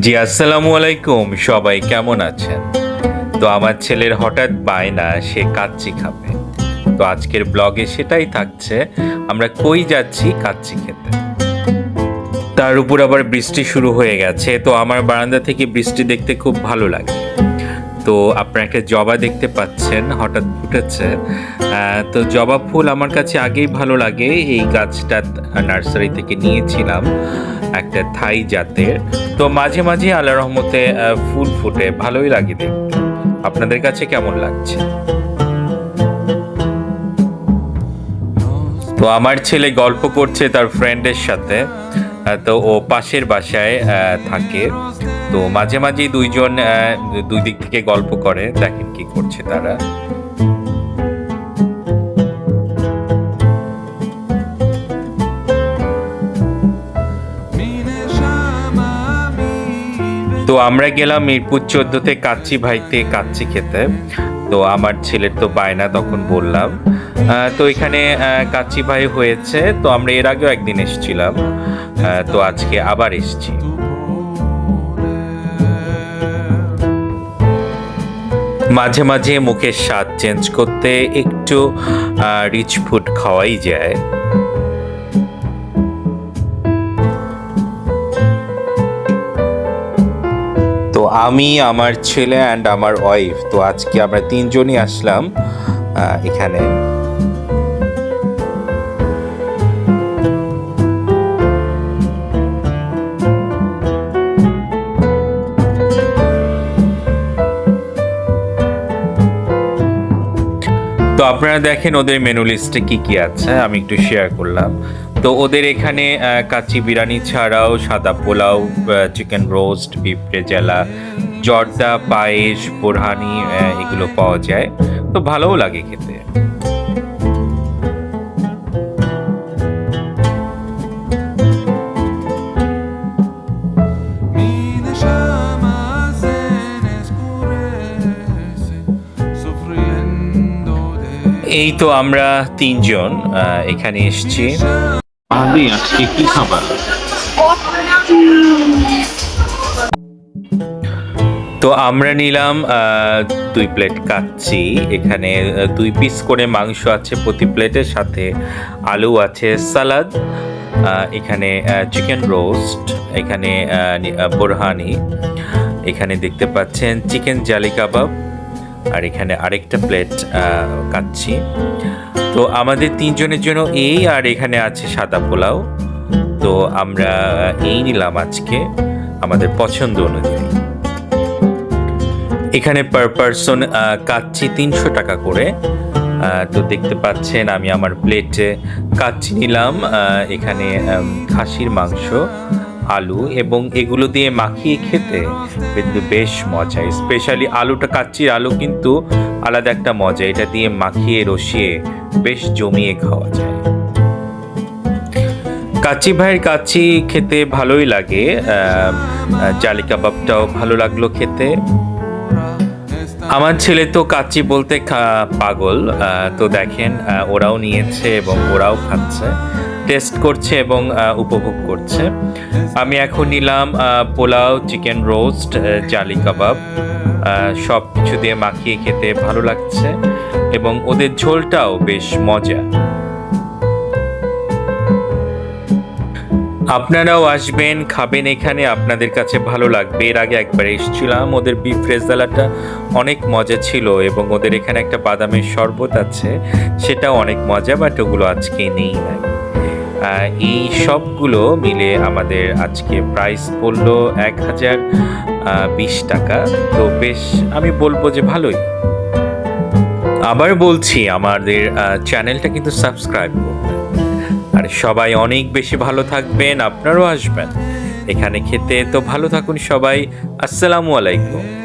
জি, আসসালামু আলাইকুম। সবাই কেমন আছেন? তো আমার ছেলের হঠাৎ বায়না, সে কাচ্চি খাবে। তো আজকের ব্লগে সেটাই থাকছে, আমরা কই যাচ্ছি কাচ্চি খেতে। তার উপর আবার বৃষ্টি শুরু হয়ে গেছে, তো আমার বারান্দা থেকে বৃষ্টি দেখতে খুব ভালো লাগে। তো আপনারা একটা জবা দেখতে পাচ্ছেন, হঠাৎ ফুটেছে। তো জবা ফুল আমার কাছে আগেই ভালো লাগে। এই গাছটা নার্সারি থেকে নিয়েছিলাম একটা থাই জাতের। তো মাঝে মাঝে আল্লাহ রহমতে ফুল ফুটে। ভালোই লাগে দেখতে। আপনাদের কাছে কেমন লাগছে? তো আমার ছেলে গল্প করছে তার ফ্রেন্ডের সাথে। তো ও পাশের বাসায় থাকে। তো মাঝে মাঝেই দুইজন দুই দিক থেকে গল্প করে, দেখেন কি করছে তারা। তো আমরা গেলাম মিরপুর চোদ্দতে কাচ্চি ভাইতে কাচ্চি খেতে। তো আমার ছেলের তো বায়না তখন বললাম। তো এখানে কাচ্চি ভাই হয়েছে, তো আমরা এর আগেও একদিন এসেছিলাম। তো আজকে আবার এসেছি। মাঝে মাঝে মুখের স্বাদ চেঞ্জ করতে একটু রিচ ফুড খাওয়াই যায়। তো আমি, আমার ছেলে অ্যান্ড আমার ওয়াইফ তো আজকে আমরা তিনজনই আসলাম এখানে। তো আপনারা দেখেন ওদের মেনু লিস্টে কি কি আছে, আমি একটু শেয়ার করলাম। তো ওদের এখানে কাচি বিরিয়ানি ছাড়াও সাদা পোলাও চিকেন রোস্ট পিঁপড়ে জেলা জর্দা, পায়েস, বোরহানি এগুলো পাওয়া যায়। তো ভালোও লাগে খেতে। এই তো আমরা তিনজন এখানে এসেছি। আদি আজকে কি খাবার? তো আমরা নিলাম দুই প্লেট কাচ্চি। এখানে দুই পিস করে মাংস আছে প্রতি প্লেটের সাথে। আলু আছে সালাদ এখানে চিকেন রোস্ট এখানে বোরহানি। এখানে দেখতে পাচ্ছেন চিকেন জালি কাবাব। আর এখানে আরেকটা প্লেট কাচ্ছি তো আমাদের তিনজনের জন্য এই, আর এখানে আছে সাদা পোলাও। তো আমরা এই নিলাম আজকে আমাদের পছন্দ অনুযায়ী। এখানে পার পারসন কাচ্ছি তিনশো টাকা করে। তো দেখতে পাচ্ছেন আমি আমার প্লেটে কাচ্ছি নিলাম। এখানে খাসির মাংস। আলু এবং এগুলো দিয়ে মাখিয়ে খেতে কিন্তু বেশ মজা স্পেশালি আলুটা, কাচ্চির আলু কিন্তু আলাদা একটা মজা। এটা দিয়ে মাখিয়ে, রসিয়ে বেশ জমিয়ে খাওয়া যায়। কাচ্চি ভাইয়ের কাচ্চি খেতে ভালোই লাগে। জালি কাবাবটাও ভালো লাগল খেতে। আমার ছেলে তো কাচ্চি বলতে পাগল। তো দেখেন ওরাও নিয়েছে এবং ওরাও খাচ্ছে। টেস্ট করছে এবং উপভোগ করছে। আমি এখন নিলাম পোলাও, চিকেন রোস্ট জালি কাবাব সব কিছু দিয়ে মাখিয়ে খেতে ভালো লাগছে এবং ওদের ঝোলটাও বেশ মজা। আপনারাও আসবেন, খাবেন এখানে, আপনাদের কাছে ভালো লাগবে। এর আগে একবার এসেছিলাম, ওদের বিফ রেজালাটা অনেক মজা ছিল এবং ওদের এখানে একটা বাদামের শরবত আছে, সেটাও অনেক মজা, বাট ওগুলো আজকে নেই নাই। এই সবগুলো মিলে আমাদের আজকে প্রাইস পড়ল এক হাজার বিশ টাকা। তো বেশ, আমি বলব যে ভালোই। আবার বলছি, আমাদের চ্যানেলটা কিন্তু সাবস্ক্রাইব করবেন। আর সবাই অনেক বেশি ভালো থাকবেন, আপনারও আসবেন। এখানে খেতে তো ভালো থাকুন সবাই। আসসালামু আলাইকুম।